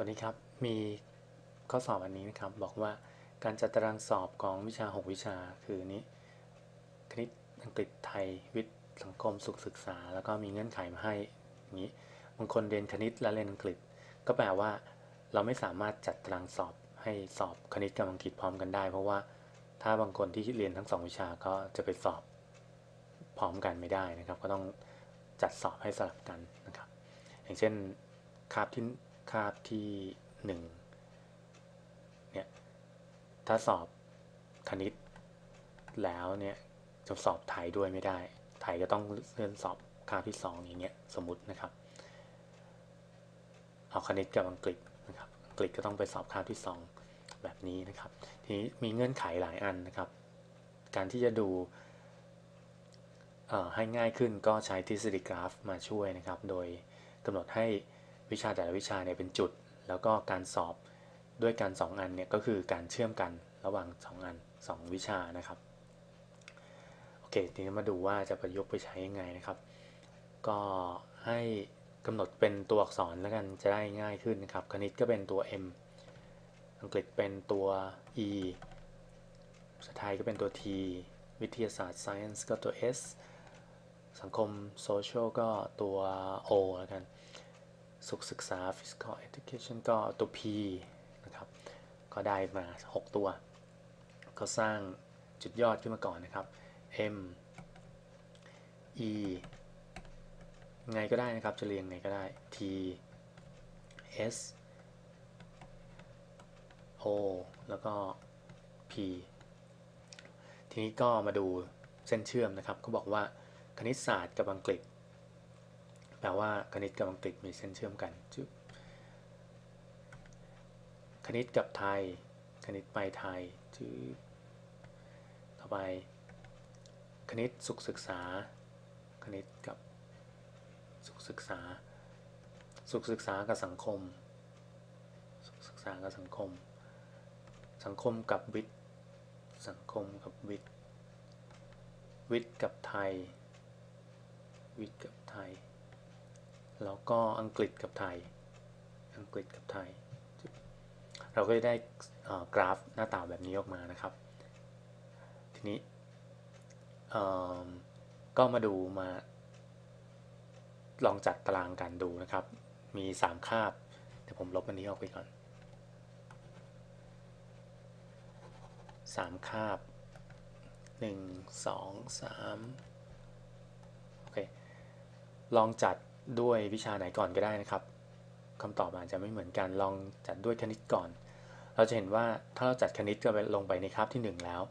วัสดีครับ มีข้อสอบอันนี้นะครับ บอกว่าการจัดตารางสอบของวิชา 6 วิชา คือนี้คณิตอังกฤษไทยวิทย์สังคมสุขศึกษา แล้วก็มีเงื่อนไขมาให้อย่างนี้บางคนเรียนคณิตและเรียนอังกฤษ ก็แปลว่า เราไม่สามารถจัดตารางสอบให้สอบคณิตกับอังกฤษพร้อมกันได้ เพราะว่าถ้าบางคนที่เรียนทั้งสองวิชาก็จะไปสอบพร้อมกันไม่ได้นะครับ ก็ต้องจัดสอบให้สลับกันนะครับ อย่างเช่นคาบที่ คาบที่หนึ่งเนี่ยถ้าสอบคณิต แล้วเนี่ยจะสอบไทยด้วยไม่ได้ ไทยก็ต้องเลื่อนสอบคาบที่สองอย่างเงี้ยสมมตินะครับ เอาคณิตกับอังกฤษนะครับอังกฤษก็ต้องไปสอบคาบที่สองแบบนี้นะครับ ทีนี้มีเงื่อนไขหลายอันนะครับ การที่จะดูให้ง่ายขึ้นก็ใช้ทฤษฎีกราฟมาช่วยนะครับ โดยกำหนดให้ วิชาแต่ละวิชาเนี่ยเป็นจุด แล้วก็การสอบด้วยกัน 2 อันเนี่ยก็คือการเชื่อมกันระหว่าง 2 อัน 2 วิชานะครับโอเคทีนี้มาดูว่าจะประยุกต์ไปใช้ยังไงนะครับ ก็ให้กำหนดเป็นตัวอักษรแล้วกันจะได้ง่ายขึ้นนะครับ คณิตก็เป็นตัว M อังกฤษเป็นตัว E ภาษาไทยก็เป็นตัว T วิทยาศาสตร์ science ก็ตัว S สังคม social ก็ตัว O แล้วกัน สุขศึกษา physical education ก็ตัว P นะครับ ก็ได้มา 6 ตัว ก็สร้างจุดยอดขึ้นมาก่อนนะครับ M E ไงก็ได้นะครับ จะเรียงไงก็ได้ T S O แล้วก็ P ทีนี้ก็มาดูเส้นเชื่อมนะครับเขาบอกว่าคณิตศาสตร์กับอังกฤษ แปลว่าคณิตกับอังกฤษมีเส้นเชื่อมกันจุ๊บคณิตกับไทย คณิตไปไทยจื๊บต่อไป คณิตสุขศึกษา คณิตกับสุขศึกษา สุขศึกษากับสังคม สุขศึกษากับสังคม สังคมกับวิทย์ สังคมกับวิทย์ วิทย์กับไทย วิทย์กับไทย แล้วก็อังกฤษกับไทย อังกฤษกับไทย เราก็จะได้กราฟหน้าตาแบบนี้ออกมานะครับ ทีนี้ก็มาดูมา ลองจัดตารางกันดูนะครับ มี 3 คาบเดี๋ยวผมลบอันนี้ออกไปก่อน 3 คาบ 1 2 3โอเค ลองจัด ด้วยวิชาไหนก่อนก็ได้นะครับคำตอบอาจจะไม่เหมือนกันลองจัดด้วยคณิตก่อน เราจะเห็นว่าถ้าเราจัดคณิตก็ไปลงไปในคาบที่ 1 แล้ว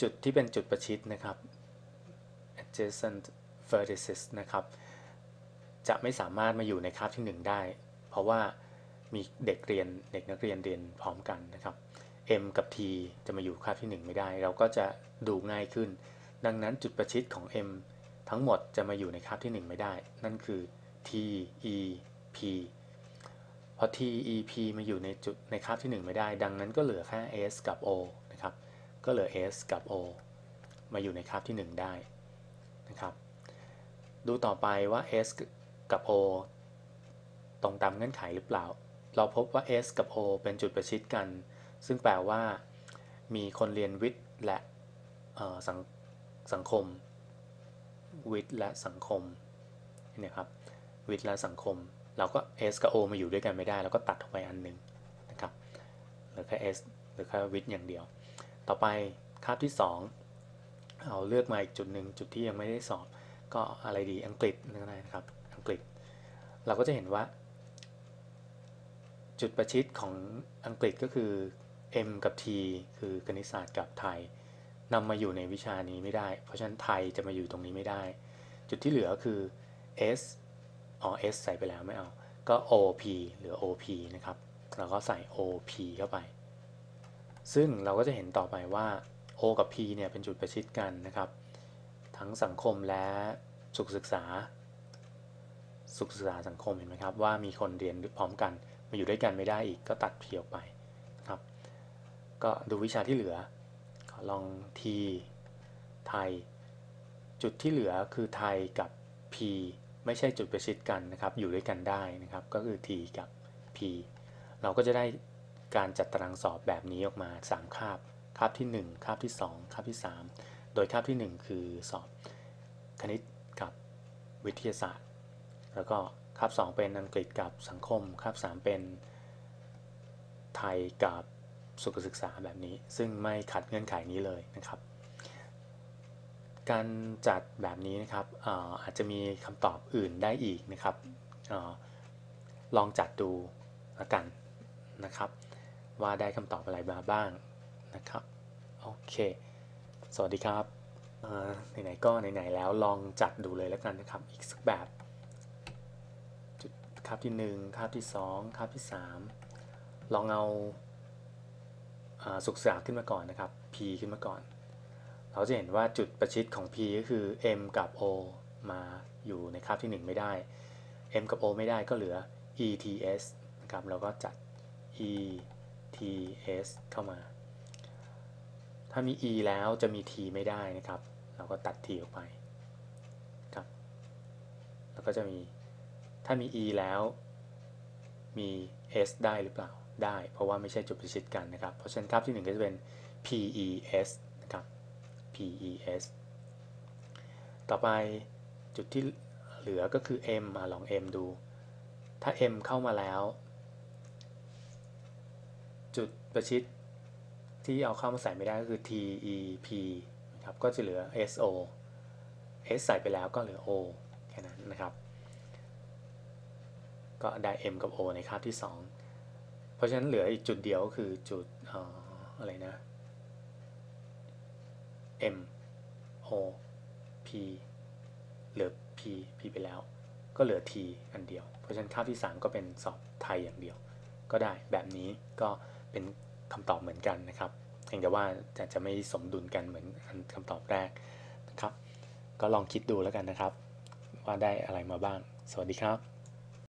จุดที่เป็นจุดประชิดนะครับ adjacent vertices นะครับ จะไม่สามารถมาอยู่ในคาบที่ 1 ได้ เพราะว่ามีเด็กเรียนเด็กนักเรียนเรียนพร้อมกันนะครับ M กับ T จะมาอยู่คาบที่ 1 ไม่ได้ เราก็จะดูง่ายขึ้น ดังนั้นจุดประชิดของ M ทั้งหมดจะมาอยู่ในคาบที่ 1 ไม่ได้ นั่นคือ T E P พอ T E P มาอยู่ในจุดในคาบที่ 1 ไม่ได้ ดังนั้นก็เหลือแค่ S กับ O นะครับ ก็เหลือ S กับ O มาอยู่ในคาบที่ 1 ได้นะครับ ดูต่อไปว่า S กับ O ตรงตามเงื่อนไขหรือเปล่า เราพบว่า S กับ O เป็นจุดประชิดกัน ซึ่งแปลว่ามีคนเรียนวิทย์และสังสังคม วิทย์และสังคมเนี่ยครับวิทย์และสังคม เราก็ S กับ O มาอยู่ด้วยกันไม่ได้เราก็ตัดออกไปอันหนึ่งนะครับหลือแค่ S หรือแค่วิทย์อย่างเดียว ต่อไปคาบที่ 2 เอาเลือกมาอีกจุดหนึ่งจุดที่ยังไม่ได้สอบ ก็อะไรดีอังกฤษก็ได้นะครับอังกฤษ เราก็จะเห็นว่า จุดประชิดของอังกฤษก็คือ M กับ T คือคณิตศาสตร์กับไทย นำมาอยู่ในวิชานี้ไม่ได้ เพราะฉะนั้นไทยจะมาอยู่ตรงนี้ไม่ได้ จุดที่เหลือคือ S อ๋อ S ใส่ไปแล้วไม่เอา ก็ OP หรือ OP นะครับ เราก็ใส่ OP เข้าไป ซึ่งเราก็จะเห็นต่อไปว่า O กับ P เนี่ยเป็นจุดประชิดกันนะครับ ทั้งสังคมและสุขศึกษา สุขศึกษาสังคมเห็นไหมครับว่ามีคนเรียนพร้อมกันมาอยู่ด้วยกันไม่ได้อีกก็ตัด P ออกไปนะครับ ก็ดูวิชาที่เหลือ ลอง T ไทย จุดที่เหลือคือไทยกับ P ไม่ใช่จุดประชิดกันนะครับ อยู่ด้วยกันได้นะครับ ก็คือ t กับ p เราก็จะได้การจัดตารางสอบแบบนี้ออกมา 3 คาบ คาบที่ 1 คาบที่ 2 คาบที่ 3 โดยคาบที่ 1 คือสอบคณิตกับวิทยาศาสตร์ แล้วก็คาบ 2 เป็นอังกฤษกับสังคม คาบ 3 เป็นไทยกับ สุขศึกษาแบบนี้ ซึ่งไม่ขัดเงื่อนไขนี้เลยนะครับ การจัดแบบนี้นะครับอาจจะมีคำตอบอื่นได้อีกนะครับอลองจัดดูละกันนะครับ ว่าได้คำตอบอะไรมาบ้างนะครับโอเค สวัสดีครับไหนๆก็ไหนๆแล้วลองจัดดูเลยแล้วกันนะครับ อีกสักแบบจุดคาบที่1คาบที่2คาบที่ 3 ลองเอา ศึกษาขึ้นมาก่อนนะครับ P ขึ้นมาก่อน เราจะเห็นว่าจุดประชิดของ P ก็คือ M กับ O มาอยู่ในคาบที่ 1 ไม่ได้ M กับ O ไม่ได้ก็เหลือ ETS นะครับ เราก็จัด ETS เข้ามา ถ้ามี E แล้วจะมี T ไม่ได้นะครับ เราก็ตัด T ออกไปครับ แล้วก็จะมี ถ้ามี E แล้วมี S ได้หรือเปล่า ได้ เพราะว่าไม่ใช่จุดประชิดกันนะครับ เพราะฉะนั้นคาบที่ 1 ก็จะเป็น PES นะครับ PES ต่อไปจุดที่เหลือก็คือ M อะลอง M ดู ถ้า M เข้ามาแล้ว จุดประชิดที่เอาเข้ามาใส่ไม่ได้ก็คือ TEP นะครับก็จะเหลือ SO S ใส่ไปแล้วก็เหลือ O แค่นั้นนะครับ ก็ได้ M กับ O ในคาบที่ 2 เพราะฉะนั้นเหลืออีกจุดเดียวก็คือจุดออะไรนะ M O P เหลือ P P ไปแล้ว ก็เหลือ T อันเดียว เพราะฉะนั้นคาบที่ 3 ก็เป็นสอบไทยอย่างเดียว ก็ได้แบบนี้ก็เป็นคำตอบเหมือนกันนะครับเพียงแต่ว่าจะจะไม่สมดุลกันเหมือนคำตอบแรกนะครับ ก็ลองคิดดูแล้วกันนะครับ ว่าได้อะไรมาบ้าง สวัสดีครับ